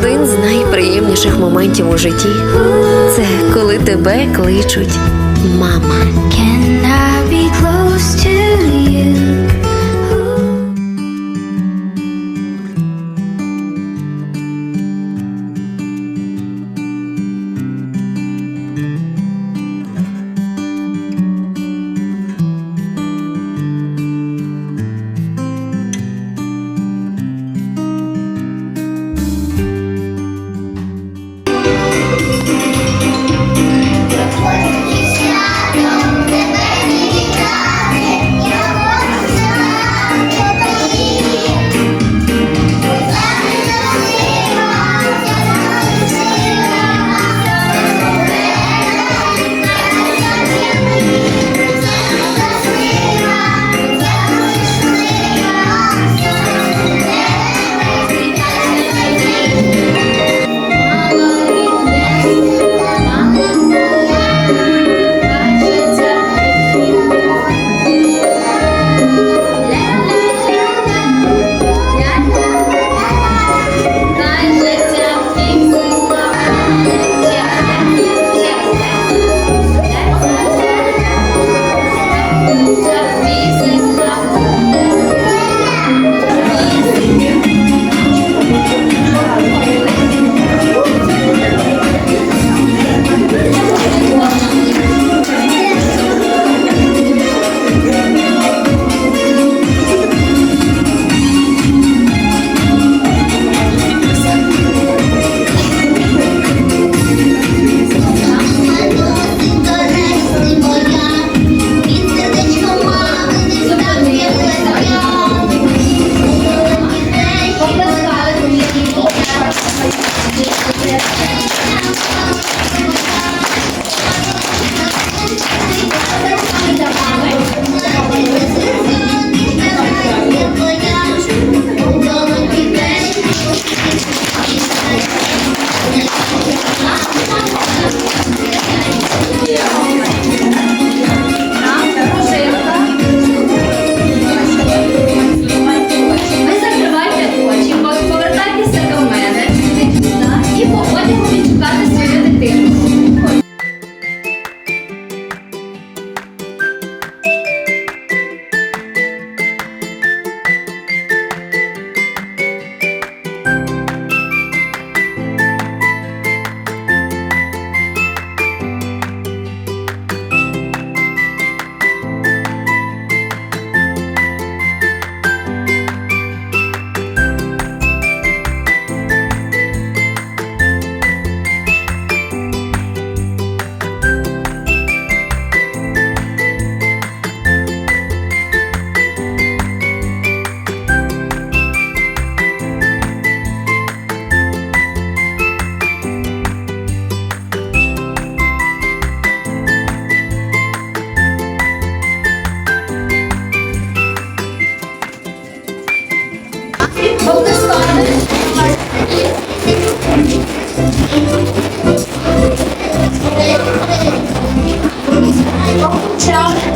Один з найприємніших моментів у житті це коли тебе кличуть мама. show.